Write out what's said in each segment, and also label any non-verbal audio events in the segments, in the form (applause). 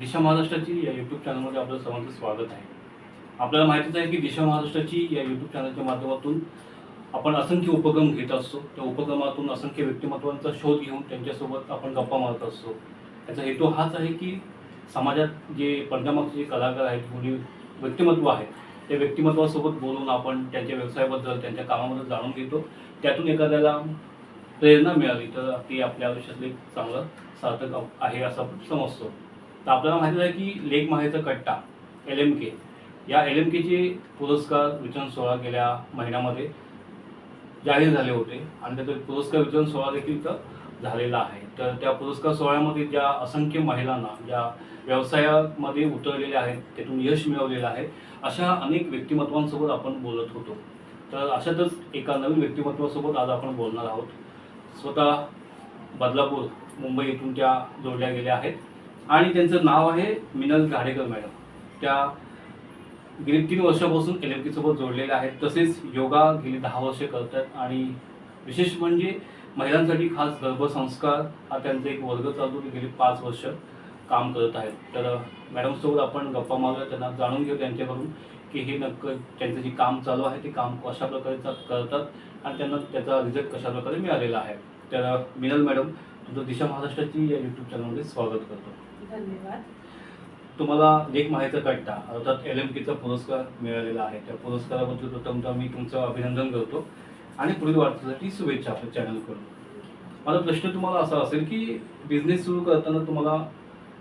दिशा महाराष्ट्राची या यूट्यूब चॅनलमध्ये आपलं सर्वांचं स्वागत आहे. आपल्याला माहितीच आहे की दिशा महाराष्ट्राची या यूट्यूब चॅनलच्या माध्यमातून आपण असंख्य उपक्रम घेत असतो. त्या उपक्रमातून असंख्य व्यक्तिमत्वांचा शोध घेऊन त्यांच्यासोबत आपण गप्पा मारत असतो. त्याचा हेतू हाच आहे की समाजात जे पडद्यामागचे जे कलाकार आहेत कोणी व्यक्तिमत्व आहेत त्या व्यक्तिमत्वासोबत बोलून आपण त्यांच्या व्यवसायाबद्दल त्यांच्या कामाबद्दल जाणून घेतो. त्यातून एखाद्याला प्रेरणा मिळाली तर ती आपल्या आयुष्यातले एक चांगलं सार्थक आहे असं आपण समजतो. तर आपल्याला माहिती आहे की लेक माहेचा कट्टा एल एम के. या एल एम केचे पुरस्कार वितरण सोहळा गेल्या महिन्यामध्ये जाहीर झाले होते आणि त्याचा पुरस्कार वितरण सोहळा देखील तर झालेला आहे. तर त्या पुरस्कार सोहळ्यामध्ये ज्या असंख्य महिलांना ज्या व्यवसायामध्ये उतरलेल्या आहेत त्यातून यश मिळवलेलं आहे अशा अनेक व्यक्तिमत्वांसोबत आपण बोलत होतो. तर अशातच एका नवीन व्यक्तिमत्वासोबत आज आपण बोलणार आहोत. स्वतः बदलापूर मुंबई येथून त्या जोडल्या गेल्या आहेत. आणि त्यांचं नाव आहे मिनल गाडेकर मॅडम. त्या गेली तीन वर्षापासून एल एम सोबत जोडलेल्या आहेत. तसेच योगा गेली दहा वर्षे करतात आणि विशेष म्हणजे महिलांसाठी खास गर्भसंस्कार हा त्यांचा एक वर्ग चालू गेली पाच वर्ष काम करत आहेत. तर मॅडमसोबत आपण गप्पा मारूया त्यांना जाणून घेऊ त्यांच्याकडून की हे नक्क त्यांचं जे काम चालू आहे ते काम कशा प्रकारे करतात आणि त्यांना त्याचा रिझल्ट कशा प्रकारे मिळालेला आहे. तर मिनल मॅडम तुमचं दिशा महाराष्ट्राची या यूट्यूब चॅनलमध्ये स्वागत करतो. धन्यवाद. तुम्हाला लेख माहिती कट्टा अर्थात एल एम केचा पुरस्कार मिळालेला आहे. त्या पुरस्काराबद्दल प्रथमतः मी तुमचं अभिनंदन करतो आणि पुढील वाटचालीसाठी शुभेच्छा आपल्या चॅनलकडून माझा प्रश्न तुम्हाला असा असेल की बिझनेस सुरू करताना तुम्हाला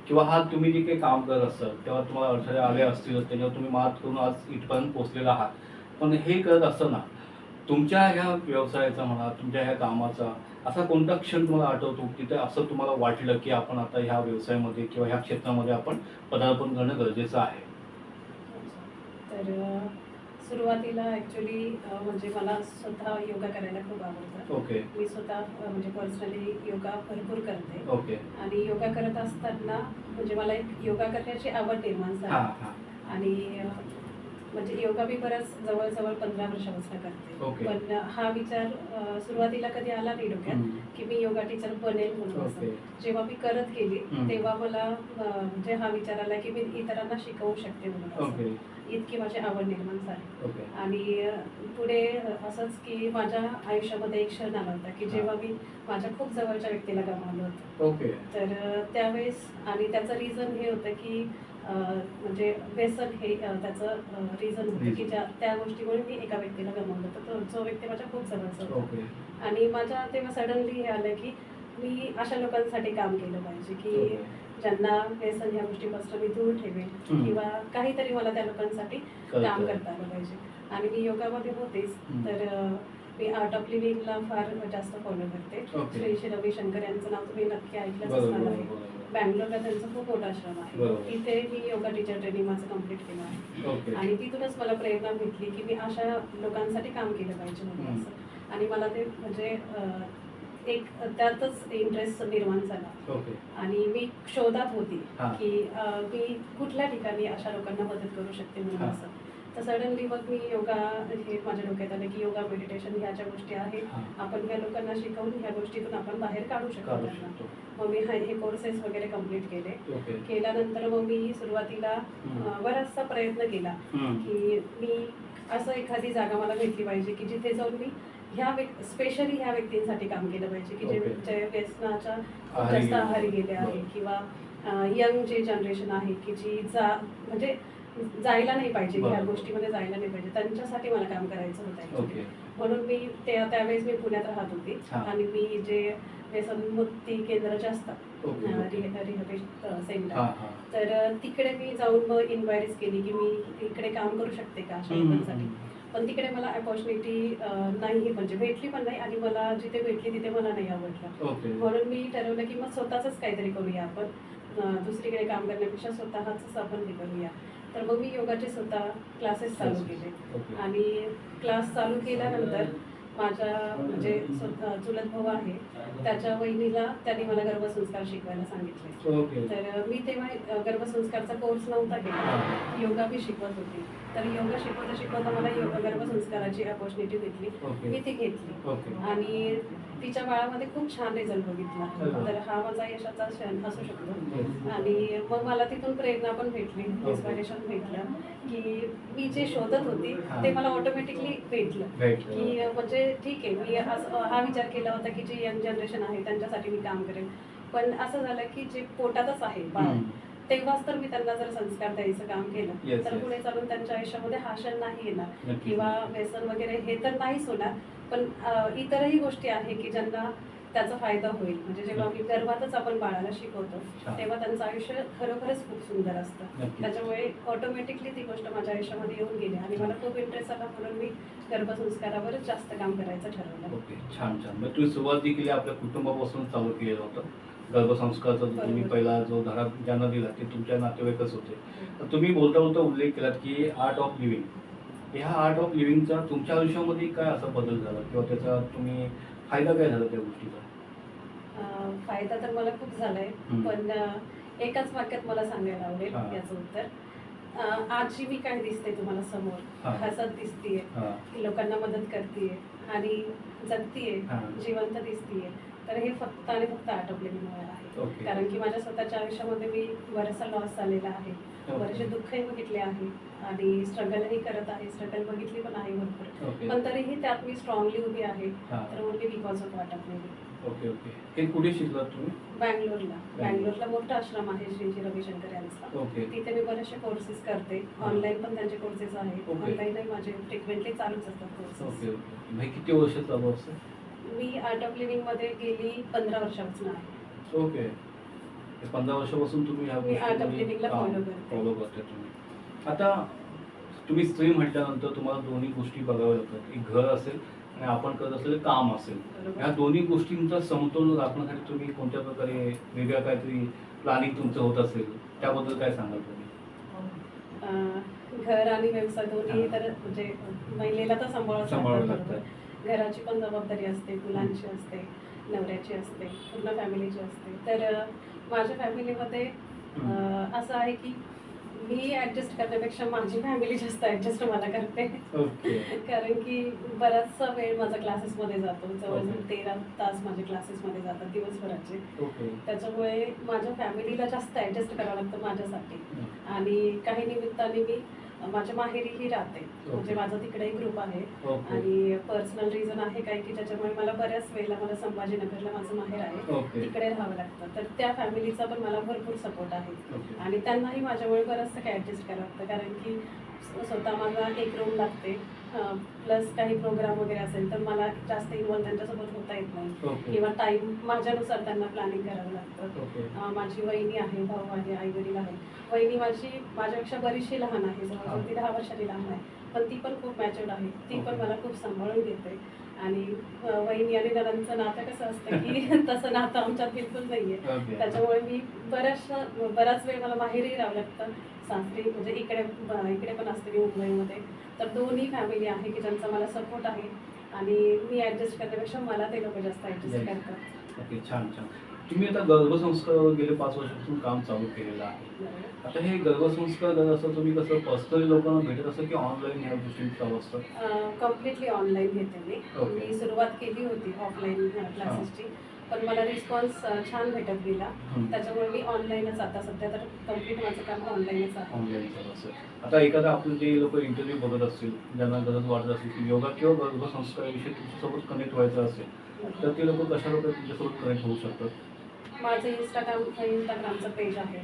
किंवा हा तुम्ही जे काही काम करत असाल तेव्हा तुम्हाला अडथळे आले असतील त्याच्यावर तुम्ही मात करून आज इथपर्यंत पोचलेला आहात. पण हे करत असताना तुमच्या ह्या व्यवसायाचा म्हणा तुमच्या ह्या कामाचा असा कोणता क्षण तुम्हाला आठवतो तिथे असं तुम्हाला वाटलं की आपण आता ह्या व्यवसायामध्ये किंवा ह्या क्षेत्रामध्ये आपण पदार्पण करणं गरजेचं आहे? तर सुरुवातीला ॲक्च्युली म्हणजे मला स्वतः योगा करायला खूप आवडतं. ओके. मी स्वतः म्हणजे पर्सनली योगा भरपूर करते. ओके. आणि योगा करत असताना म्हणजे मला एक योगा करण्याची आवड निर्माण झाली. हां आणि म्हणजे योगा मी बरंच जवळजवळ पंधरा वर्षापासून करते. पण हा विचार सुरुवातीला कधी आला नाही डोक्यात. की मी योगा टीचर बनेल म्हणून असं. जेव्हा मी करत गेली. तेव्हा मला म्हणजे हा विचार आला की मी इतरांना शिकवू शकते म्हणून इतकी माझी आवड निर्माण झाली. आणि पुढे असंच की माझ्या आयुष्यामध्ये एक क्षण आला होता की. जेव्हा मी माझ्या खूप जवळच्या व्यक्तीला गमावलं होतं. तर त्यावेळेस आणि त्याचं रिझन हे होतं की म्हणजे व्यसन हे त्याचं रिझन होतं की. ज्या त्या गोष्टीमुळे मी एका व्यक्तीला गमावलं होतं तो जो व्यक्ती माझ्या खूप जवळचा होता आणि माझ्या तेव्हा सडनली हे आलं की मी अशा लोकांसाठी काम केलं पाहिजे की. ज्यांना व्यसन ह्या गोष्टीपासून मी दूर ठेवेल हम्म. किंवा काहीतरी मला त्या लोकांसाठी काम. करता आलं पाहिजे आणि मी योगामध्ये होतेच. तर मी आर्ट ऑफ लिव्हिंगला फार जास्त फॉलो करते. श्री श्री रविशंकर यांचं नाव तुम्ही नक्की ऐकलंच बरोबर असणार आहे बँगलोरला त्यांचं खूप मोठा आश्रम आहे बरोबर. तिथे मी योगा टीचर ट्रेनिंग माझं कंप्लीट केलं आहे ओके आणि तिथूनच मला प्रेरणा भेटली की मी अशा लोकांसाठी काम केलं पाहिजे म्हणून हम्म. असं आणि मला ते म्हणजे अ, एक त्यातच इंटरेस्ट निर्माण झाला ओके आणि मी शोधात होती हा. की अ, मी कुठल्या ठिकाणी अशा लोकांना मदत करू शकते म्हणून हा. असं तर सडनली मग मी योगा हे माझ्या डोक्यात आलं की योगा मेडिटेशन ह्या ज्या गोष्टी आहेत आपण ह्या लोकांना शिकवून ह्या गोष्टीतून आपण बाहेर काढू शकतो मग मी हा- हे कोर्सेस वगैरे कंप्लीट केले केल्यानंतर मग मी सुरुवातीला बराचसा प्रयत्न केला. की मी असं एखादी जागा मला भेटली पाहिजे की जिथे जाऊन मी ह्या स्पेशली ह्या व्यक्तींसाठी काम केलं पाहिजे की जे. जे व्यसनाच्या जास्त. आहारी गेले आहे. किंवा यंग जे जनरेशन आहे की जी जा म्हणजे जायला नाही पाहिजे ह्या. गोष्टीमध्ये जायला नाही पाहिजे. त्यांच्यासाठी मला काम करायचं होतं म्हणून मी त्या त्यावेळेस मी पुण्यात राहत होती. आणि मी जे व्यसनमुक्ती केंद्र जे असतात सेंटर. तर तिकडे मी जाऊन मग इन्क्वायरीज केली की मी इकडे काम करू शकते का अशा लोकांसाठी. पण तिकडे मला अपॉर्च्युनिटी नाही म्हणजे भेटली पण नाही आणि मला जिथे भेटली तिथे मला नाही आवडलं. म्हणून मी ठरवलं की मग स्वतःच काहीतरी करूया आपण. दुसरीकडे काम करण्यापेक्षा स्वतःच आपण हे करूया. तर मग मी योगाचे स्वतः क्लासेस चालू केले. आणि क्लास चालू केल्यानंतर माझ्या म्हणजे स्वतः चुलत भाऊ आहे त्याच्या वहिनीला त्यांनी मला गर्भसंस्कार शिकवायला सांगितले. तर मी तेव्हा गर्भसंस्कारचा कोर्स नव्हता केला. योगा मी शिकवत होती. तर योगा शिकवता शिकवता मला योगा गर्भसंस्काराची अपॉर्च्युनिटी भेटली. मी ती घेतली. आणि तिच्या बाळामध्ये खूप छान रिझल्ट बघितला वा. तर हा माझा यशाचा क्षण असू शकतो Yes. आणि मग मला तिथून प्रेरणा पण भेटली Okay. इन्स्पिरेशन भेटलं की मी जे शोधत होती हा. ते मला ऑटोमॅटिकली भेटलं की म्हणजे ठीक आहे मी हा विचार केला होता की जे यंग जनरेशन आहे त्यांच्यासाठी मी काम करेन पण असं झालं की जे पोटातच आहे बाळ तेव्हाच तर मी त्यांना जर संस्कार द्यायचं काम केलं तर. पुढे चालून त्यांच्या आयुष्यामध्ये हा क्षण नाही येणार किंवा व्यसन वगैरे हे तर नाहीच होणार पण इतरही गोष्टी आहे की ज्यांना त्याचा फायदा होईल. म्हणजे जेव्हा मी गर्भातच आपण बाळाला शिकवतो. तेव्हा त्यांचं आयुष्य खरोखरच खूप सुंदर असतं. त्याच्यामुळे ऑटोमॅटिकली ती गोष्ट माझ्या आयुष्यामध्ये येऊन गेली आणि मला खूप इंटरेस्ट आला म्हणून मी गर्भसंस्कारावरच जास्त काम करायचं ठरवलं. ओके छान छान. मग तुम्ही सुरुवात जी केली आपल्या कुटुंबापासून चालू केलेलं होतं. गर्भसंस्कारचा तुम्ही. पहिला जो धडा ज्यांना दिला ते तुमच्या नातेवाईकच होते. तर तुम्ही बोलता बोलता उल्लेख केलात की आर्ट ऑफ लिव्हिंग ह्या आर्ट ऑफ लिव्हिंगचा तुमच्या आयुष्यामध्ये काय असा बदल झाला? किंवा त्याचा तुम्ही फायदा काय झाला त्या गोष्टीचा? फायदा तर मला खूप झालाय. पण एकाच वाक्यात मला सांगायला आवडेल. याचं उत्तर. आज जी मी काय दिसते तुम्हाला समोर. हसत दिसतीये. लोकांना मदत करते आणि जगतीये. जिवंत दिसतीये. तर हे फक्त आणि फक्त आटोपलेल्यामुळे आहे कारण की माझ्या स्वतःच्या आयुष्यामध्ये मी बराचसा लॉस झालेला आहे. बरेचसे दुःखही बघितले आहे आणि स्ट्रगलही करत आहे. स्ट्रगल बघितली पण आहे भरपूर. पण तरीही त्यात मी स्ट्रॉंगली उभी आहे. तर ओनली बिकॉज ऑफ वाटपलेली ओके ओके. हे कुठे शिकलात तुम्ही? बँगलोरला. बँगलोरला मोठा आश्रम आहे श्री श्री रविशंकर यांचा. ओके. तिथे मी बरेचसे कोर्सेस करते. ऑनलाईन पण त्यांचे कोर्सेस आहेत. ऑनलाईनही माझे फ्रिक्वेंटली चालूच असतात कोर्सेस ओके ओके. किती वर्ष चालू असतं मी आर्ट ऑफ लिव्हिंगमध्ये गेली पंधरा वर्षापासून आहे. ओके. हे पंधरा वर्षापासून तुम्ही ह्या मी करते. फॉलो करते तुम्ही. आता तुम्ही स्त्री म्हटल्यानंतर तुम्हाला दोन्ही गोष्टी बघाव्या लागतात. एक घर असेल आणि आपण करत असलेलं काम असेल. बरोबर. या दोन्ही गोष्टींचा समतोल राखण्यासाठी तुम्ही कोणत्या प्रकारे वेगळ्या काहीतरी प्लॅनिंग तुमचं होत असेल त्याबद्दल काय सांगाल तुम्ही? अं, घर आणि व्यवसाय दोन्ही. तर म्हणजे महिलेला तर सांभाळावं लागतं, लागतं. घराची पण जबाबदारी असते मुलांची असते नवऱ्याची असते पूर्ण फॅमिलीची असते. तर माझ्या फॅमिलीमध्ये असं आहे की मी ऍडजस्ट करण्यापेक्षा माझी फॅमिली जास्त ऍडजस्ट मला करते. कारण की बराचसा वेळ माझा क्लासेसमध्ये जातो. जवळजवळ तेरा तास माझे क्लासेसमध्ये जातात दिवसभराचे. त्याच्यामुळे माझ्या फॅमिलीला जास्त ऍडजस्ट करावं लागतं माझ्यासाठी. आणि काही निमित्ताने मी माझ्या माहेरीही राहते. म्हणजे माझा तिकडे ग्रुप आहे. आणि पर्सनल रिझन आहे काय की ज्याच्यामुळे मला बऱ्याच वेळेला मला संभाजीनगरला माझं माहेर आहे. तिकडे राहावं लागतं. तर त्या फॅमिलीचा पण मला भरपूर सपोर्ट आहे. आणि त्यांनाही माझ्यामुळे बरंचसं काय ॲडजस्ट करावं लागतं. कारण की स्वतः मला एक रूम लागते. प्लस काही प्रोग्राम वगैरे असेल तर मला जास्त इन्व्हॉल्व त्यांच्यासोबत होता येत नाही. किंवा टाईम माझ्यानुसार त्यांना प्लॅनिंग करावं लागतं. माझी वहिनी आहे भाऊ आहे आई वडील आहे. वहिनी माझी माझ्यापेक्षा बरीचशी लहान आहे. जवळजवळ ती दहा वर्षांनी लहान आहे. पण ती पण खूप मॅच्युअर्ड आहे. ती पण. मला खूप सांभाळून घेते. आणि वहिनी आणि नरांचं नातं कसं असतं की (laughs) तसं नातं आमच्यात बिलकुल नाहीये. त्याच्यामुळे मी बऱ्याचशा बराच वेळ मला माहेरही राहावं लागतं. सासरी म्हणजे इकडे इकडे पण असते मी मुंबईमध्ये. तर दोन्ही फॅमिली आहे की ज्यांचा मला सपोर्ट आहे. आणि मी ॲडजस्ट करण्यापेक्षा मला ते लोक जास्त ॲडजस्ट Yes. करतात. ओके छान छान. तुम्ही आता गर्भसंस्कारावर गेले पाच वर्षापासून काम चालू केलेलं आहे. आता हे गर्भसंस्कार असं तुम्ही कसं पर्सनली लोकांना भेटत असं की ऑनलाईन ह्या गोष्टी चालू असतं? कम्प्लिटली ऑनलाईन घेते मी. मी सुरुवात केली होती ऑफलाईन क्लासेसची पण मला रिस्पॉन्स छान भेटत गेला. त्याच्यामुळे मी ऑनलाईनच आता सध्या तर कंप्लीट माझं काम ऑनलाईनच आहे. आता एखादा आपले जे लोक इंटरव्ह्यू बघत असतील ज्यांना गरज वाटत असेल की योगा किंवा गर्भसंस्काराविषयी तुमच्यासोबत कनेक्ट व्हायचं असेल तर ते लोक कशा प्रकारे तुमच्यासोबत कनेक्ट होऊ शकतात? माझं इंस्टाग्राम इंस्टाग्रामचं पेज आहे.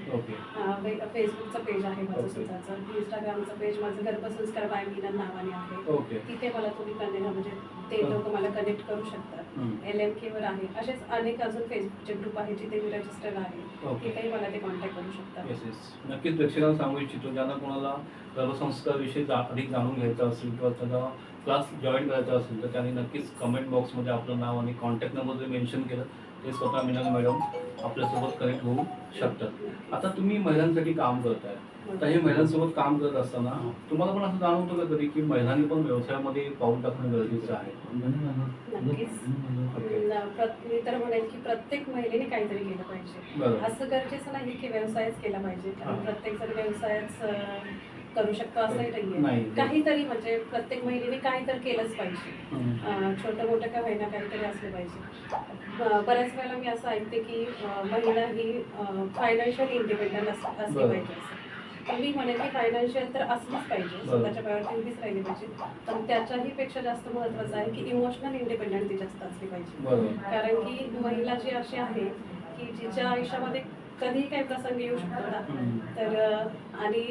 फेसबुकचं पेज आहे माझं. स्वतःचं. इंस्टाग्रामचं पेज माझं गर्भसंस्कार बाय मीना नावाने आहे. ओके तिथे मला तुम्ही कनेक्ट म्हणजे ते लोक मला कनेक्ट करू शकतात. एल एम केवर आहे. असेच अनेक अजून फेसबुकचे ग्रुप आहे जिथे मी रजिस्टर आहे. ओके तिथेही मला ते कॉन्टॅक्ट करू शकतात. नक्कीच प्रेक्षकांना सांगू इच्छितो ज्यांना कोणाला गर्भसंस्कारविषयी जा अधिक जाणून घ्यायचं असेल किंवा त्याचा क्लास जॉईन करायचा असेल तर त्यांनी नक्कीच कमेंट बॉक्समध्ये आपलं नाव आणि कॉन्टॅक्ट नंबर जर मेन्शन केलं ते स्वतः मिनल मॅडम आपल्यासोबत कनेक्ट होऊ शकतात. आता तुम्ही महिलांसाठी काम करताय. आता हे महिलांसोबत काम करत असताना तुम्हाला पण असं जाणवतं का कधी की महिलांनी पण व्यवसायामध्ये पाऊल टाकणं गरजेचं आहे? मी तर म्हणेल की प्रत्येक महिलेने काहीतरी केलं पाहिजे. असं गरजेचं नाही की व्यवसायच केला पाहिजे. कारण. प्रत्येक जण व्यवसायच करू शकतो असंही नाहीये नाही. काहीतरी म्हणजे प्रत्येक महिलेने काहीतरी केलंच पाहिजे हम्म. अं, छोटं मोठं का होईना काहीतरी असलं पाहिजे ब- बऱ्याच वेळेला मी असं ऐकते की अं, महिला ही फायनान्शियल इंडिपेंडंट असली. पाहिजे असं तर मी म्हणेन की फायनान्शियल तर असलीच पाहिजे. स्वतःच्या पायावरती उभीच राहिली पाहिजे पण त्याच्याही पेक्षा जास्त महत्त्वाचं आहे की इमोशनल इंडिपेंडंट ती जास्त असली पाहिजे बरोबर कारण की महिला जी अशी आहे की जिच्या आयुष्यामध्ये कधीही काही प्रसंग येऊ शकतो ना हम्म. तर अं, आणि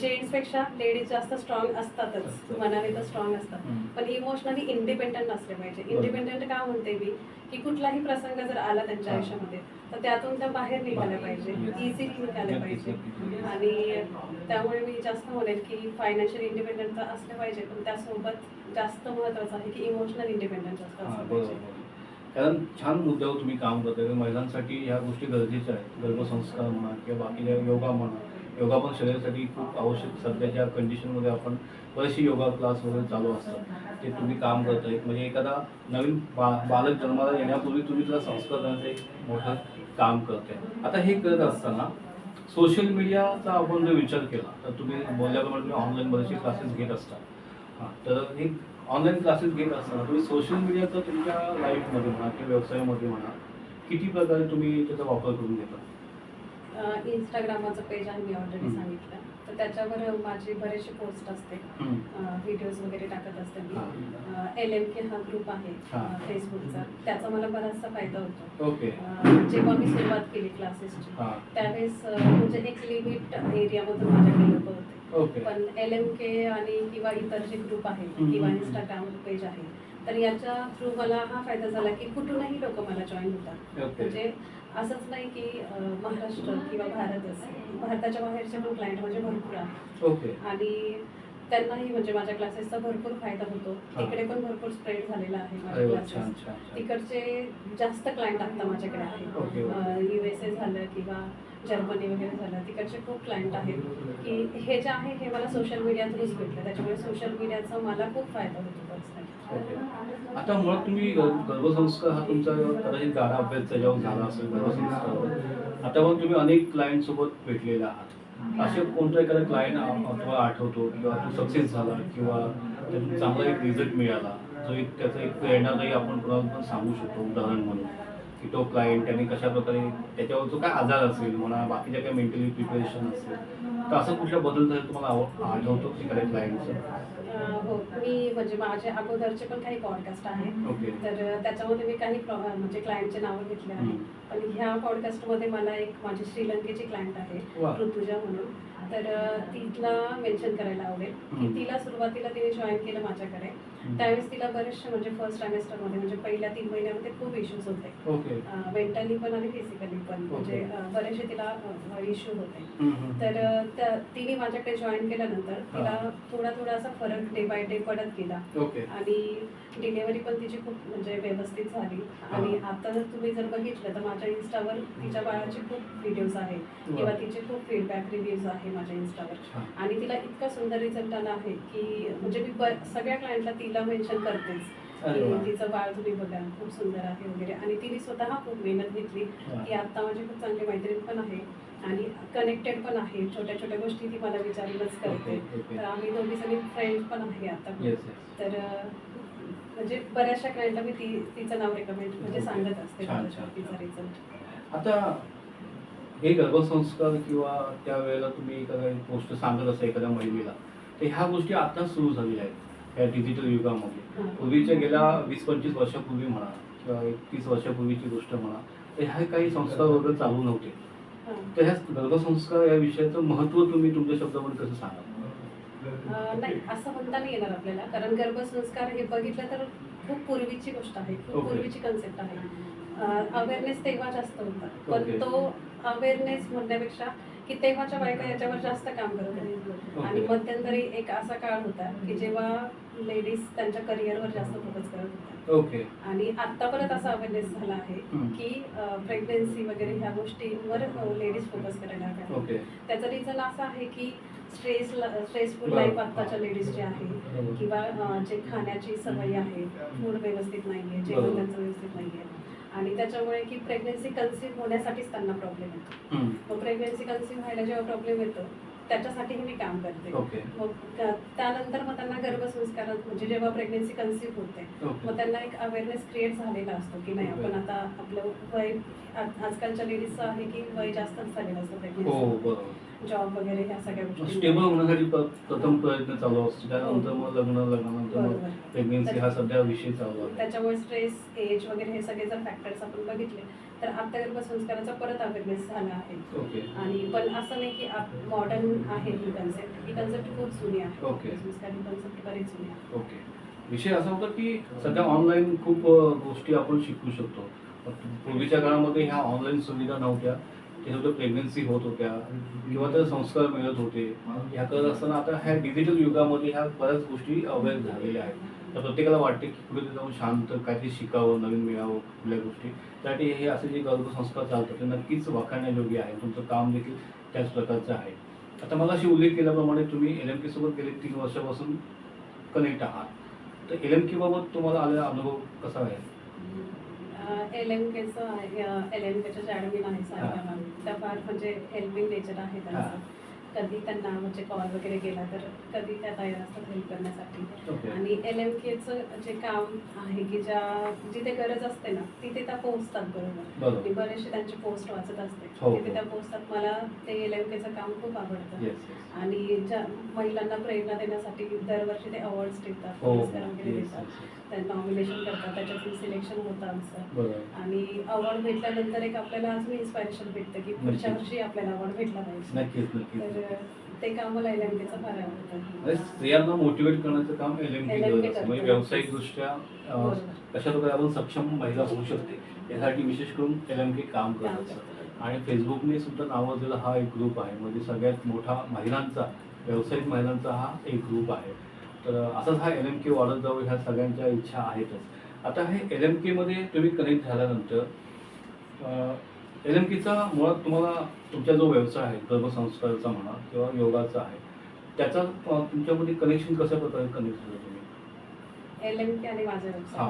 जेंट्सपेक्षा लेडीज जास्त स्ट्रॉंग असतातच असतात. मनाने तर स्ट्रॉंग असतात. पण इमोशनली इंडिपेंडंट नसले पाहिजे. इंडिपेंडंट का म्हणते मी की कुठलाही प्रसंग जर आला त्यांच्या. आयुष्यामध्ये तर त्यातून त्या बाहेर निघाल्या पाहिजे. इझिली निघाल्या पाहिजे. आणि त्यामुळे मी जास्त म्हणेन की फायनान्शियल इंडिपेंडंट तर असले पाहिजे पण त्यासोबत जास्त महत्वाचं आहे की इमोशनल इंडिपेंडंट जास्त असलं पाहिजे कारण छान मुद्द्यावर तुम्ही काम करताय कारण महिलांसाठी ह्या गोष्टी गरजेच्या आहेत गर्भसंस्कार म्हणा किंवा बाकीच्या योगा म्हणा योगा पण शरीरासाठी खूप आवश्यक. सध्याच्या कंडिशनमध्ये आपण बरेचसे योगा क्लास वगैरे चालू असतात. ते तुम्ही काम करताय. म्हणजे एखादा नवीन बा बालक जन्माला येण्यापूर्वी तुम्ही त्याला संस्कार करण्याचं एक मोठं काम करताय. आता हे करत असताना सोशल मीडियाचा आपण जर विचार केला तर तुम्ही बोलल्याप्रमाणे तुम्ही ऑनलाईन बरेचसे क्लासेस घेत असता. हां तर हे ऑनलाईन क्लासेस घेत असताना तुम्ही सोशल मीडियाचा तुमच्या लाईफमध्ये म्हणा किंवा व्यवसायामध्ये म्हणा किती प्रकारे तुम्ही त्याचा वापर करून घेता? इंस्टाग्रामाचं पेज आहे मी ऑलरेडी. सांगितलं. तर त्याच्यावर माझे बरेचसे पोस्ट असते. व्हिडिओज वगैरे टाकत असते मी. एल एम के हा ग्रुप आहे. फेसबुकचा त्याचा मला बराचसा फायदा होतो. जेव्हा मी सुरुवात केली क्लासेसची त्यावेळेस म्हणजे एक लिमिट एरियामधून माझ्याकडे लोक होते. पण एल एम के आणि किंवा इतर जे ग्रुप आहेत हम्म. किंवा इंस्टाग्राम पेज आहे तर याच्या थ्रू मला हा फायदा झाला की कुठूनही लोक मला जॉईन होतात. म्हणजे असंच नाही की महाराष्ट्र किंवा भारतच भारताच्या बाहेरचे पण क्लायंट म्हणजे भरपूर आहेत. आणि त्यांनाही म्हणजे माझ्या क्लासेसचा भरपूर फायदा होतो. तिकडे पण भरपूर स्प्रेड झालेला आहे अरे माझे वा छान क्लासेस तिकडचे जास्त क्लायंट आता माझ्याकडे ओके, ओके. आहेत यू एस ए झालं किंवा जर्मनी वगैरे झालं तिकडचे खूप क्लायंट आहेत. की हे जे आहे हे मला सोशल मीडिया थ्रूच भेटलं. त्याच्यामुळे सोशल मीडियाचा मला खूप फायदा होतो. आता मुळात तुम्ही गर्भसंस्कार हा तुमचा कदाचित गाडा अभ्यास त्याच्यावर झाला असेल गर्भसंस्कार आता मग तुम्ही अनेक क्लायंट सोबत भेटलेला आहात. असे कोणता एखादा क्लायंट तुम्हाला आठवतो किंवा तो सक्सेस झाला किंवा त्यातून चांगला एक रिझल्ट मिळाला जो एक त्याचा एक प्रेरणादायी आपण कोणाला पण सांगू शकतो उदाहरण म्हणून की तो क्लायंट त्याने कशा प्रकारे त्याच्यावर जो काय आजार असेल म्हणा बाकीच्या काय मेंटली प्रिपरेशन असेल तर असं कुठला बदल झाला तुम्हाला आव- आठवतो एखाद्या क्लायंटचं हो मी म्हणजे माझे अगोदरचे पण काही पॉडकास्ट ओके तर त्याच्यामध्ये मी काही म्हणजे क्लायंटचे नावं घेतले आहे. पण ह्या पॉडकास्टमध्ये मला एक माझी श्रीलंकेची क्लायंट आहे. ऋतुजा म्हणून तर तिला मेन्शन करायला आवडेल की. तिला सुरुवातीला तिने जॉईन केलं माझ्याकडे. त्यावेळेस तिला बरेचसे म्हणजे फर्स्ट ट्रायमेस्टरमध्ये म्हणजे पहिल्या तीन महिन्यामध्ये खूप इश्यूज होते. ओके. मेंटली पण आणि फिजिकली पण. म्हणजे बरेचसे तिला इश्यू होते. तर त्या- तिने माझ्याकडे जॉईन केल्यानंतर तिला. थोडा थोडा असा फरक डे बाय डे पडत गेला. ओके. आणि डिलेवरी पण तिची खूप म्हणजे व्यवस्थित झाली. आणि आता जर तुम्ही जर बघितलं तर माझ्या इन्स्टावर तिच्या बाळाचे खूप व्हिडिओज आहेत. किंवा तिचे खूप फीडबॅक रिव्ह्यूज आहे माझ्या इन्स्टावर. आणि तिला इतका सुंदर रिझल्ट आला आहे की म्हणजे मी ब- सगळ्या क्लायंटला तिला मेन्शन करतेच अरे वा. की तिचं बाळ तुम्ही बघा खूप सुंदर आहे वगैरे. आणि तिने स्वतः खूप मेहनत घेतली. वा. की आता माझी खूप चांगली मैत्रीण पण आहे आणि कनेक्टेड पण आहे. छोट्या छोट्या गोष्टी ती मला विचारूनच करते. Okay, okay. तर आम्ही दोघी सगळी फ्रेंड पण आहे आता. तर अ, म्हणजे बऱ्याचशा क्लायंटला मी ती तिचं नाव रेकमेंड म्हणजे सांगत असते. छान, बऱ्याचशा छान. तिचा रिझल्ट आता हे गर्भसंस्कार किंवा त्यावेळेला तुम्ही एखादा गोष्ट सांगत असा एखाद्या महिलेला तर ह्या गोष्टी आता सुरू झालेल्या आहेत. या डिजिटल युगामध्ये. पूर्वीच्या गेल्या वीस पंचवीस वर्षापूर्वी म्हणा किंवा एकतीस वर्षापूर्वीची गोष्ट म्हणा तर ह्या काही संस्कार वगैरे चालू नव्हते तर ह्या गर्भसंस्कार या विषयाचं महत्त्व तुम्ही तुमच्या शब्दामध्ये कसं सांगा नाही असं म्हणता नाही येणार आपल्याला कारण गर्भसंस्कार हे बघितलं तर खूप पूर्वीची गोष्ट आहे खूप. पूर्वीची कन्सेप्ट आहे अवेअरनेस तेव्हा जास्त होता पण. तो अवेअरनेस म्हणण्यापेक्षा की तेव्हाच्या बायका याच्यावर जास्त काम करत होत्या आणि. मध्यंतरी एक असा काळ होता की जेव्हा लेडीज त्यांच्या करिअरवर जास्त फोकस करत होत्या ओके आणि आता परत असा अवेअरनेस झाला आहे. की प्रेग्नन्सी वगैरे ह्या गोष्टींवर लेडीज फोकस करायला ओके त्याचं रिझन असं आहे की स्ट्रेस स्ट्रेसफुल. लाईफ आत्ताच्या लेडीज जे आहे. किंवा जे खाण्याची सवय आहे फूड व्यवस्थित नाहीये जेवण बरोबर. त्यांचं व्यवस्थित नाहीये आणि त्याच्यामुळे की प्रेग्नन्सी कन्सिव्ह होण्यासाठीच त्यांना प्रॉब्लेम येतो. मग प्रेग्नन्सी कन्सिव्ह व्हायला जेव्हा प्रॉब्लेम येतो त्याच्यासाठीही मी काम करते. मग त्यानंतर मग त्यांना गर्भसंस्कारात म्हणजे जेव्हा प्रेग्नेन्सी कन्सिव्ह होते मग त्यांना एक अवेअरनेस क्रिएट झालेला असतो की नाही आपण आता आपलं वय आजकालच्या लेडीजचं आहे की वय जास्तच झालेलं असतं हो प्रेग्नेन्सी बरोबर. जॉब वगैरे ह्या सगळ्या गोष्टी. स्टेबल होण्यासाठी प- प्रथम प्रयत्न चालू असतो. त्यानंतर मग लग्न लग्नानंतर मग बरोबर. प्रेग्नेन्सी हा सध्या विषय चालू आहे. त्याच्यामुळे स्ट्रेस एज वगैरे हे सगळे जर फॅक्टर्स आपण बघितले तर आता गर्भसंस्काराचा परत अवेअरनेस झाला आहे. आणि पण असं नाही की मॉडर्न आहे ही कन्सेप्ट ही कन्सेप्ट खूप जुनी आहे. संस्कार ही कन्सेप्ट बरीच जुनी आहे. ओके. विषय असा होता की सध्या ऑनलाईन खूप गोष्टी आपण शिकू शकतो. पूर्वीच्या काळामध्ये ह्या ऑनलाईन सुविधा नव्हत्या. त्याच्यामध्ये प्रेग्नन्सी होत होत्या किंवा तर संस्कार मिळत होते. ह्या करत असताना आता ह्या डिजिटल युगामध्ये ह्या बऱ्याच गोष्टी अवेअर झालेल्या आहेत. तर प्रत्येकाला वाटते की कुठे जाऊन शांत काहीतरी शिकावं नवीन मिळावं कुठल्या गोष्टी. त्यासाठी हे असे जे गर्भसंस्कार चालतात ते नक्कीच वाखाणण्याजोगे आहे. तुमचं काम देखील त्याच प्रकारचं आहे. आता मला अशी उल्लेख केल्याप्रमाणे तुम्ही एल एम के सोबत गेले तीन वर्षापासून कनेक्ट आहात. तर एल एम के बाबत तुम्हाला आलेला अनुभव कसा आहे? एल एम केचं एल एम केच्या मॅम त्या फार म्हणजे हेल्पिंग नेचर आहे त्यांचं. कधी त्यांना म्हणजे कॉल वगैरे केला तर कधी त्या तयार असतात हेल्प करण्यासाठी. आणि एल एम केचं जे काम आहे की ज्या जिथे गरज असते ना तिथे त्या पोहोचतात बरोबर. मी बरेचसे त्यांची पोस्ट वाचत असते. हो, तिथे हो. त्या पोस्टात मला ते एल एम केचं काम खूप आवडतं. आणि ज्या महिलांना प्रेरणा देण्यासाठी दरवर्षी ते अवॉर्ड्स देतात हो पुरस्कार वगैरे देतात. त्यांना नॉमिनेशन करतात त्याच्यातून सिलेक्शन होतं आमचं. आणि अवॉर्ड भेटल्यानंतर एक आपल्याला अजून इन्स्पायरेशन भेटतं की पुढच्या. वर्षी आपल्याला अवॉर्ड भेटला पाहिजे. तर ते काम एल एम केचं फार आवडतं. स्त्रियांना मोटिवेट करण्याचं काम एल एम म्हणजे. व्यावसायिक दृष्ट्या अं, बरोबर. कशा प्रकारे आपण सक्षम महिला होऊ शकते यासाठी विशेष करून एल एम के काम करतं. आणि फेसबुकने सुद्धा नावाजलेला हा एक ग्रुप आहे. म्हणजे सगळ्यात मोठा महिलांचा व्यावसायिक महिलांचा हा एक ग्रुप आहे. तर असाच हा एल एम के वाढत जावं ह्या सगळ्यांच्या इच्छा आहेतच. आता हे एल एम केमध्ये तुम्ही कनेक्ट झाल्यानंतर एल एम केचा मुळात तुम्हाला तुमचा जो व्यवसाय आहे गर्भसंस्काराचा म्हणा किंवा योगाचा आहे त्याचा तुमच्यामध्ये कनेक्शन कशा प्रकारे कनेक्ट झालं तुम्ही? एल एम के आणि माझा अं,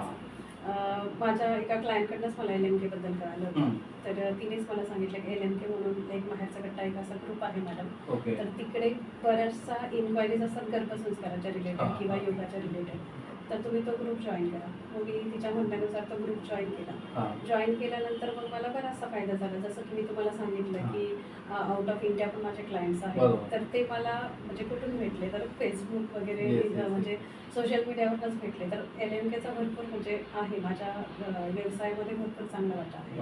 माझ्या एका क्लायंटकडनंच मला एल एम के बद्दल कळालं होतं. तर तिनेच मला सांगितलं की एल एम के म्हणून एक माहेरचा गट्टा एक असा ग्रुप आहे मॅडम तर तिकडे बऱ्याचशा इन्क्वायरीज असतात गर्भसंस्काराच्या रिलेटेड. किंवा योगाच्या रिलेटेड तर तुम्ही तो ग्रुप जॉईन करा. मग मी तिच्या म्हणण्यानुसार तो ग्रुप जॉईन केला. जॉईन केल्यानंतर मग मला बराचसा फायदा झाला. जसं की मी तुम्हाला सांगितलं. की आउट ऑफ इंडिया पण माझे क्लायंट्स आहेत. तर ते मला म्हणजे कुठून भेटले? तर फेसबुक वगैरे. म्हणजे सोशल मीडियावरच भेटले. तर एल एम केचा भरपूर म्हणजे आहे. माझ्या व्यवसायामध्ये भरपूर चांगला वाटा आहे.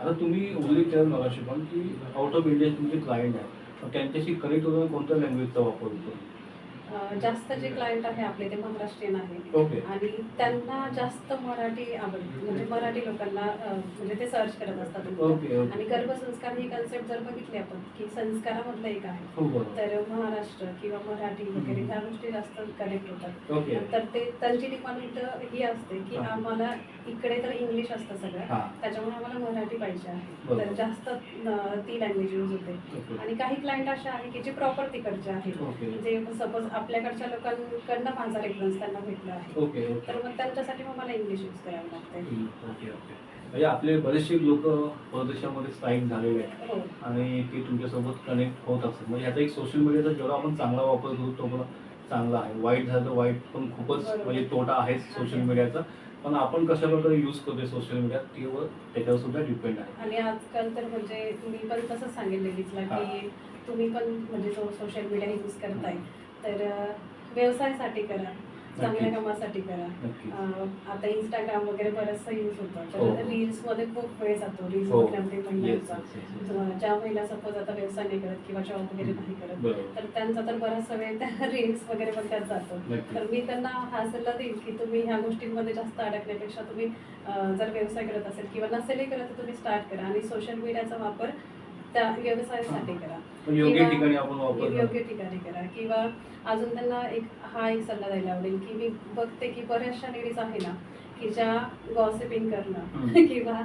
आता तुम्ही उल्लेख केला मगाशी पण की आउट ऑफ इंडिया तुमचे क्लायंट आहे त्यांच्याशी कनेक्ट होताना कोणत्या लँग्वेजचा वापर होतो? जास्त जे क्लायंट आहे आपले ते महाराष्ट्रीयन आहे. आणि त्यांना जास्त मराठी आवडते. म्हणजे मराठी लोकांना म्हणजे ते सर्च करत असतात आणि गर्भसंस्कार ही कन्सेप्ट जर बघितली आपण की संस्कारामधलं एक आहे. हो तर महाराष्ट्र किंवा मराठी वगैरे ह्या गोष्टी जास्त कनेक्ट होतात. तर ते त्यांची डिमांड ही असते की. आम्हाला इकडे तर इंग्लिश असतं सगळं. त्याच्यामुळे आम्हाला मराठी पाहिजे आहे. तर जास्त ती लँग्वेज यूज होते. आणि काही क्लायंट असे आहे की जे प्रॉपर तिकडचे आहेत. जे सपोज आपल्याकडच्या लोकांकडनं माझा रेफरन्स त्यांना भेटला आहे. ओके तर मग त्यांच्यासाठी मग मला इंग्लिश यूज करावं लागतंय. Okay okay. म्हणजे आपले बरेचसे लोक परदेशामध्ये स्थायिक झालेले आहेत. हो. आणि ते तुमच्यासोबत कनेक्ट होत असतात. म्हणजे ह्याचा एक सोशल मीडियाचा जेवढा आपण चांगला वापर करू तो पण चांगला आहे. वाईट झालं तर वाईट पण खूपच. म्हणजे तोटा आहेच सोशल मीडियाचा पण आपण कशा प्रकारे यूज करतोय सोशल मीडिया त्यावर त्याच्यावर सुद्धा डिपेंड आहे. आणि आजकाल तर म्हणजे मी पण तसंच लेडीजला हा. की तुम्ही पण म्हणजे जो सोशल मीडिया यूज करताय तर व्यवसायासाठी करा चांगल्या. कामासाठी करा. आता इंस्टाग्राम वगैरे बरंचसं यूज होतं. हो. तर रील्समध्ये खूप वेळ जातो. रील्स हो. येस ज- ज्या महिला सपोज आता व्यवसाय नाही करत किंवा जॉब वगैरे नाही करत तर त्यांचा तर बराचसा वेळ त्या (laughs) रील्स वगैरे बघण्यात जातो. नक्की तर मी त्यांना हा सल्ला देईल की तुम्ही ह्या गोष्टींमध्ये जास्त अडकण्यापेक्षा तुम्ही जर व्यवसाय करत असेल किंवा नसेलही करत तर तुम्ही स्टार्ट करा. आणि सोशल मीडियाचा वापर त्या व्यवसायासाठी करा. योग्य ठिकाणी आपण योग्य ठिकाणी करा. किंवा अजून त्यांना एक हा एक सल्ला द्यायला आवडेल की मी बघते की बऱ्याचशा लेडीज आहे ना की ज्या गॉसिपिंग करणं. (laughs) किंवा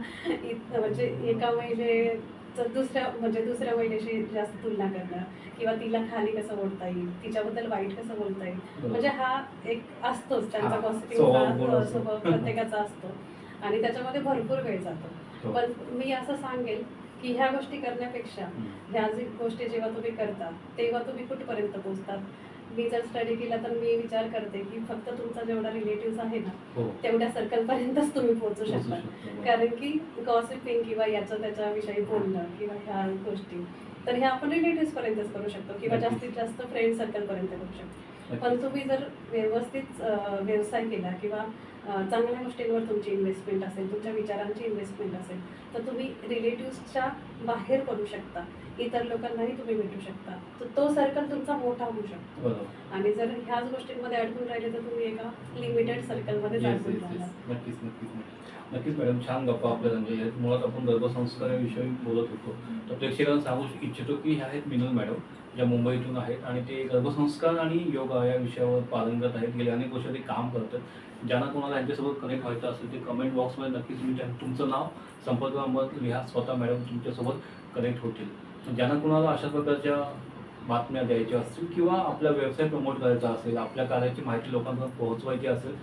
म्हणजे एका महिलेचं दुसऱ्या म्हणजे दुसऱ्या महिलेशी जास्त तुलना करणं किंवा तिला खाली कसं ओढता येईल तिच्याबद्दल वाईट कसं बोलता येईल. म्हणजे हा एक असतोच. त्यांचा गॉसिपिंगचा. स्वभाव प्रत्येकाचा असतो. आणि त्याच्यामध्ये भरपूर वेळ जातो. हो. पण मी असं सांगेल की ह्या गोष्टी करण्यापेक्षा ह्या जी गोष्टी जेव्हा तुम्ही करता तेव्हा तुम्ही कुठपर्यंत पोहोचतात मी जर स्टडी केला तर मी विचार करते की फक्त तुमचा जेवढा रिलेटिव्ह आहे ना हो तेवढ्या सर्कल पर्यंतच तुम्ही पोहोचू शकता. कारण की गॉसिपिंग किंवा याचं त्याच्याविषयी बोलणं किंवा ह्या गोष्टी तर ह्या आपण रिलेटिव्ह पर्यंतच करू शकतो किंवा. जास्तीत जास्त फ्रेंड सर्कल पर्यंत करू शकतो. पण तुम्ही जर व्यवस्थित व्यवसाय केला किंवा चांगल्या गोष्टींवर तुमची इन्व्हेस्टमेंट असेल तुमच्या विचारांची इन्व्हेस्टमेंट असेल तर तुम्ही रिलेटिव्सच्या बाहेर पडू शकता. इतर लोकांनाही तुम्ही भेटू शकता. तर तो सर्कल तुमचा मोठा होऊ शकतो. आणि जर ह्याच गोष्टींमध्ये अडकून राहिले तर तुम्ही एका लिमिटेड सर्कलमध्ये अडकून नक्कीच नक्कीच मॅडम छान गप्पा आपल्या म्हणजे मुळात आपण गर्भसंस्काराविषयी बोलत होतो. तर प्रेक्षकांना सांगू इच्छितो की ह्या आहेत मिनल मॅडम ज्या मुंबईतून आहेत आणि ते गर्भसंस्कार आणि योगा या विषयावर पारंगत आहेत. गेले अनेक वर्ष ते काम करतात. ज्यांना कोणाला यांच्यासोबत कनेक्ट व्हायचं असेल ते कमेंट बॉक्समध्ये नक्कीच तुम्ही त्या- तुमचं नाव संपर्क नंबर लिहा स्वतः मॅडम तुमच्यासोबत कनेक्ट होतील. ज्यांना कोणाला अशा प्रकारच्या बातम्या द्यायच्या असतील किंवा आपला व्यवसाय प्रमोट करायचा असेल आपल्या कार्याची माहिती लोकांपर्यंत पोहोचवायची असेल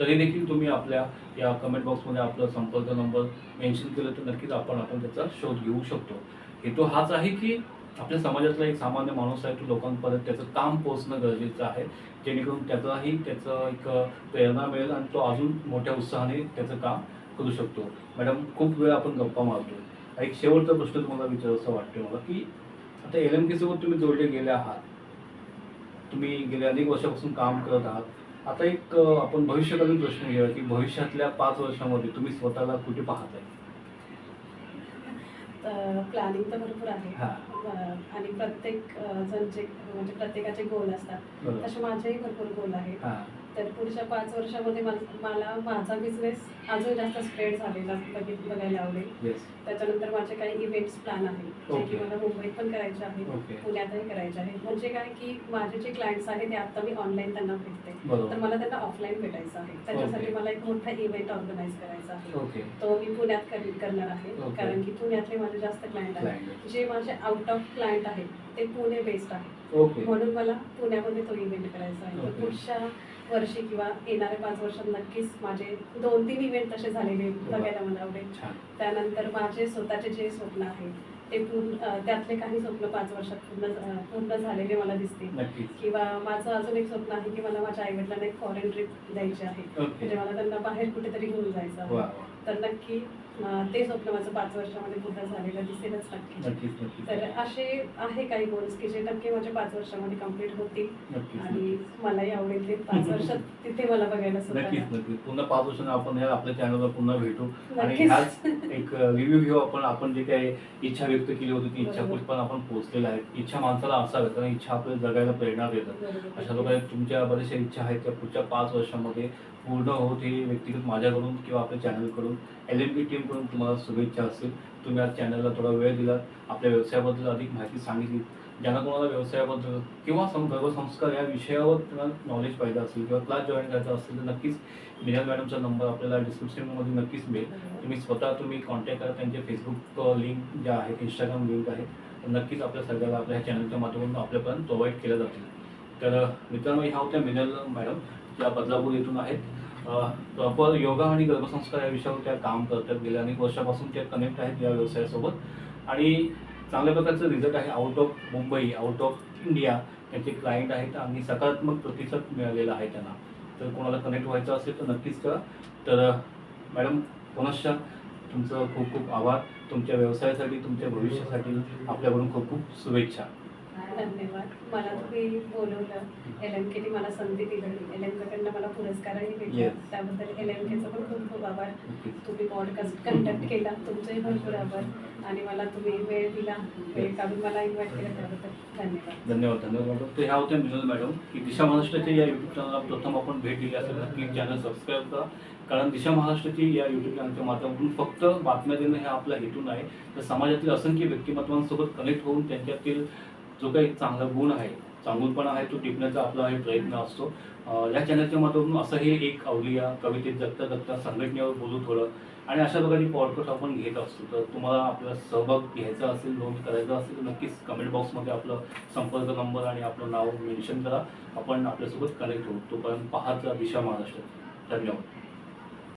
तरी देखील तुम्ही आपल्या या कमेंट बॉक्समध्ये आपला संपर्क नंबर मेन्शन केलं तर नक्कीच आपण आपण त्याचा शोध घेऊ शकतो. हेतू हाच आहे की आपल्या समाजातला एक सामान्य माणूस आहे तो लोकांपर्यंत त्याचं काम पोहोचणं गरजेचं आहे. जेणेकरून त्याचाही त्याचं एक प्रेरणा मिळेल आणि तो अजून मोठ्या उत्साहाने त्याचं काम करू शकतो. मॅडम खूप वेळ आपण गप्पा मारतो एक शेवटचा प्रश्न तुम्हाला विचारायचा वाटतो मला की आता एल एम केसोबत तुम्ही जोडले गेले आहात. तुम्ही गेल्या अनेक वर्षापासून काम करत आहात. आता एक आपण भविष्यकालीन प्रश्न घेऊया की भविष्यातल्या पाच वर्षामध्ये तुम्ही स्वतःला कुठे पाहत आहे प्लॅनिंग तर भरपूर आहे. हा. आणि प्रत्येक अं, जणचे म्हणजे प्रत्येकाचे गोल असतात. बरोबर. तसे माझेही भरपूर गोल आहेत. हा. तर पुढच्या पाच वर्षामध्ये मला मला माझा बिझनेस अजून जास्त स्प्रेड झालेला बघायला आवडेल. त्याच्यानंतर माझे काही इव्हेंट्स प्लॅन आहेत जे की. मला मुंबईत पण करायचे ओके पुण्यातही करायचे आहेत. म्हणजे काय की माझे जे क्लायंट्स आहेत ते आता मी ऑनलाईन त्यांना भेटते. तर मला त्यांना ऑफलाईन भेटायचं आहे. त्याच्यासाठी. मला एक मोठा इव्हेंट ऑर्गनाईज करायचा आहे. तो मी पुण्यात कर- करणार आहे. कारण की पुण्यातले माझे जास्त क्लायंट आहेत. जे माझे आउट ऑफ क्लायंट आहेत ते पुणे बेस्ड आहेत. ओके म्हणून मला पुण्यामध्ये तो इव्हेंट करायचा आहे. पुढच्या वर्षी किंवा येणाऱ्या पाच वर्षात नक्कीच माझे दोन तीन इव्हेंट तसे झालेले बघायला मला आवडेल. त्यानंतर माझे स्वतःचे जे स्वप्न आहेत ते पूर्ण त्यातले काही स्वप्न पाच वर्षात पूर्ण पूर्ण झालेले मला दिसतील. नक्कीच. किंवा माझं अजून एक स्वप्न आहे की मला माझ्या आईवडिलांना एक फॉरेन ट्रिप द्यायची आहे. म्हणजे मला त्यांना बाहेर कुठेतरी घेऊन जायचं आहे. तर नक्की ते स्वप्न माझं पाच वर्षामध्ये पूर्ण झालेलं दिसेलच नक्की. तर असे आहे काही गोल्स की जे नक्की माझ्या पाच वर्षामध्ये कंप्लीट होतील. आणि मलाही आवडेल ते पाच वर्षात तिथे मला बघायला नक्कीच पुन्हा पाच वर्षांनी आपण आपल्या चॅनलवर पुन्हा भेटू. आणि. ह्याच एक रिव्ह्यू घेऊ आपण. आपण जे काही इच्छा व्यक्त केली होती ती इच्छा बरोबर. कुठपर्यंत आपण पोहोचलेल्या आहेत. इच्छा माणसाला असाव्या कारण इच्छा आपल्याला जगायला प्रेरणा देतात. अशा प्रकारे तुमच्या बऱ्याचशा इच्छा आहेत त्या पुढच्या पाच वर्षामध्ये. पूर्ण होत हे व्यक्तिगत माझ्याकडून किंवा आपल्या चॅनलकडून एल एम बी टीमकडून तुम्हाला शुभेच्छा असतील तुम्ही आज चॅनलला थोडा वेळ दिलात आपल्या व्यवसायाबद्दल अधिक माहिती सांगितली. ज्यांना कोणाला व्यवसायाबद्दल किंवा सं गर्भसंस्कार या विषयावर तुम्हाला नॉलेज पाहिजे असेल किंवा क्लास जॉईन करायचा असेल तर नक्कीच मिनल मॅडमचा नंबर आपल्याला डिस्क्रिप्शनमध्ये नक्कीच मिळेल. तुम्ही स्वतः तुम्ही कॉन्टॅक्ट करा. त्यांचे फेसबुक लिंक ज्या आहेत इंस्टाग्राम लिंक आहे तर नक्कीच आपल्या सगळ्याला आपल्या ह्या चॅनलच्या माध्यमातून आपल्यापर्यंत प्रोव्हाइड केल्या जातील. तर मित्रांनो ह्या होत्या मिनल मॅडम. ज्या बदलापूर येथून आहेत. प्रॉपर योगा आणि गर्भसंस्कार या विषयावर त्या काम करतात. गेल्या अनेक वर्षापासून त्या कनेक्ट आहेत या व्यवसायासोबत. आणि चांगल्या प्रकारचं रिझल्ट आहे out of Mumbai out of India त्यांचे क्लायंट आहेत आणि सकारात्मक प्रतिसाद मिळालेला आहे त्यांना. तर कोणाला कनेक्ट व्हायचं असेल तर नक्कीच करा. तर मॅडम पुनश्च तुमचं खूप खूप आभार. तुमच्या व्यवसायासाठी तुमच्या भविष्यासाठी आपल्याकडून खूप खूप शुभेच्छा. धन्यवाद. मला तुम्ही बोलवलं. एल एम केने मला संधी दिली. एल एम कडनं मला पुरस्कारही भेटला. Yes. त्याबद्दल एल एम केचं पण खूप खूप आभार. तुम्ही पॉडकास्ट कंडक्ट केला. तुमचेही भरपूर आभार. आणि मला तुम्ही वेळ दिला. वेळ काढून मला इन्व्हाइट केलं त्याबद्दल. धन्यवाद. धन्यवाद. धन्यवाद मॅडम तर ह्या होत्या मिनल मॅडम की दिशा महाराष्ट्राच्या या युट्यूब चॅनलला प्रथम आपण भेट दिली असेल नक्की चॅनल सबस्क्राईब करा. कारण दिशा महाराष्ट्राची या युट्यूब चॅनलच्या माध्यमातून फक्त बातम्या देणं हे आपला हेतू नाही. तर समाजातील असंख्य व्यक्तिमत्वांसोबत कनेक्ट होऊन त्यांच्यातील जो काही चांगला गुण आहे चांगुलपणा आहे तो टिपण्याचा आपला हे प्रयत्न असतो. या चॅनलच्या माध्यमातून असंही एक अवलिया कवितेत जगता जगता संघटनेवर बोलू थोडं आणि अशा प्रकारे पॉडकास्ट आपण घेत असतो. तर तुम्हाला आपला सहभाग घ्यायचा असेल नोंद करायचा असेल तर नक्कीच कमेंट बॉक्समध्ये आपलं संपर्क नंबर आणि आपलं नाव मेन्शन करा. आपण आपल्यासोबत कनेक्ट होऊ. तोपर्यंत पाहत दिशा महाराष्ट्र धन्यवाद.